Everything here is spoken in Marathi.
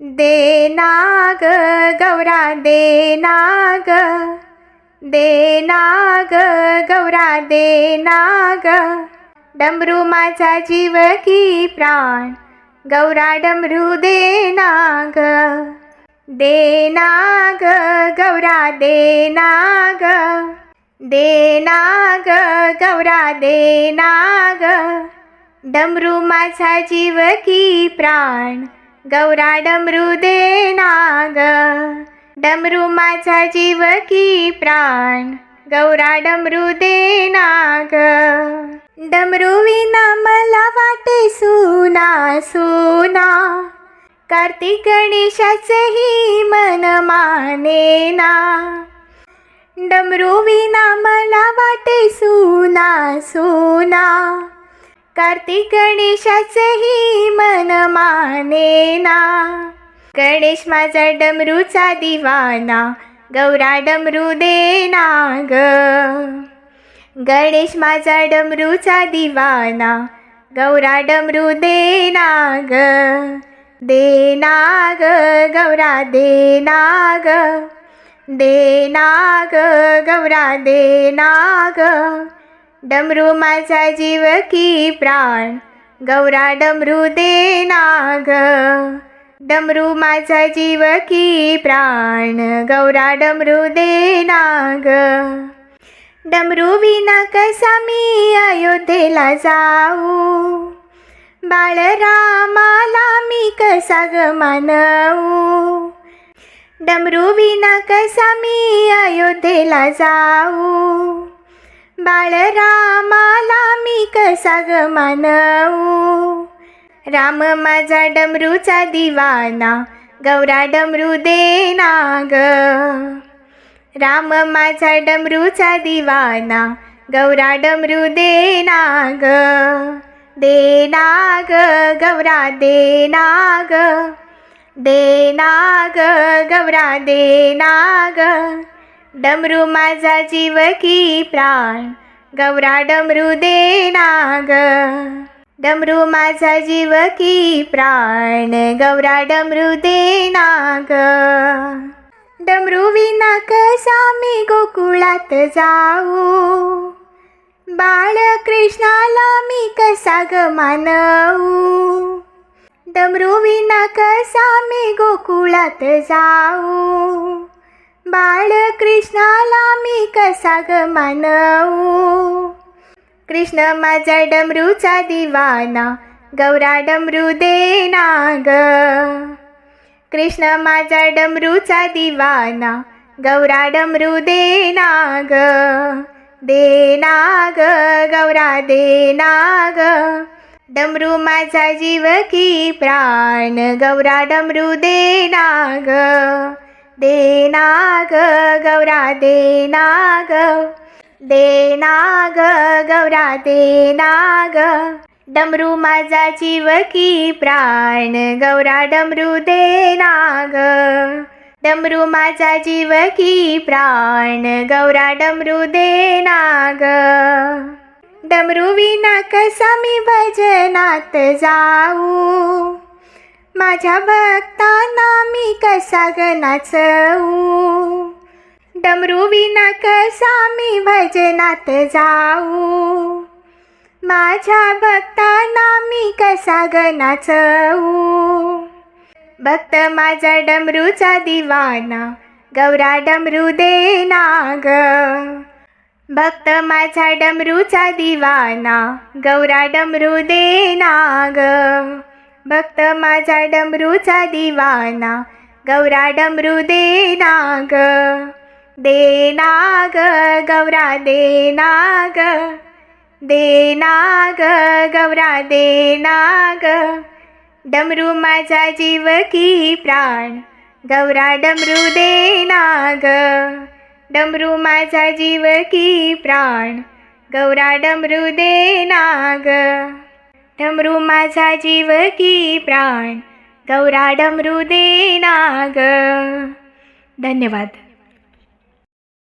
दे नाग गौरा दे नाग. दे नाग गौरा दे नाग. डमरू माझा जीव की प्राण गौरा डमरू दे नाग. दे नाग गौरा दे नाग. दे नाग गौरा दे नाग. डमरू माझा जीव की प्राण गौरा डमरू दे नाग डमरू माझा जीव की प्राण. गौरा डमरू दे नाग डमरू विना मला वाटे सुना सुना. कार्तिक गणेशाचंही मन माने ना. डमरू विना मला वाटे सुना सुना. कार्तिक गणेशाचंही मन माने ना. गणेश माझा डमरूचा दिवाना गौरा डमरू देना ग. गणेश माझा डमरूचा दिवाना गौरा डमरू देना ग. देना ग गौरा देना ग. देना ग गौरा देना ग. डमरू माझा जीव की प्राण. गौरा डमरू दे नाग. डमरू माझा जीव की प्राण. गौरा डमरू दे नाग. डमरू विना कसा मी अयोध्येला जाऊ? बाळरामाला मी कसा ग मानऊ डमरू विना कसा मी अयोध्येला जाऊ? बाळरामाला मी कसा ग मानऊ राम माझा डमरूचा दिवाना गौरा डमरू देना ग. राम माझा डमरूचा दिवाना गौरा डमरू देना ग. देना ग गौरा देना ग. देना ग गौरा देना ग. डमरू माझा जीव की प्राण. गौरा डमरू दे नाग. ग डमरू माझा जीव की प्राण. गौरा डमरू दे नाग. ग डमरू विना कसा मी गोकुळात जाऊ. बाळकृष्णाला मी कसा ग मानऊ डमरू विना कसा मी गोकुळात जाऊ. बाळकृष्णाला मी कसा ग मानवू? कृष्ण माझा डमरूचा दिवाना गौरा डमरू देना ग. कृष्ण माझा डमरूचा दिवाना गौरा डमरू देना ग. देना ग गौरा देना ग. डमरू माझा जीव की प्राण गौरा डमरू देना ग. दे ना ग गौरा दे ना ग दे ग गौरा दे ग डमरू माझा जीव की प्राण गौरा डमरू दे ग डमरू माझा जीव की प्राण गौरा डमरू दे ग डमरू विना कसा मी भजनात जाऊ? माझ्या भक्तांना मी कसा ग नाचवू डमरू विना कसा मी भजनात जाऊ? माझ्या भक्तांना मी कसा ग नाचवू भक्त माझा डमरूचा दिवाना गौरा डमरू देना ग. भक्त माझा डमरूचा दिवाना गौरा डमरू देना ग. भक्त माझा डमरूचा दिवाना गौरा डमरू दे नाग. ग दे नाग ग गौरा दे नाग. ग दे नाग ग गौरा दे नाग. ग डमरू माझा जीव की प्राण गौरा डमरू दे नाग. ग डमरू माझा जीव की प्राण गौरा डमरू दे ग डमरू माझा जीव की प्राण गौरा डमरू देना ग धन्यवाद.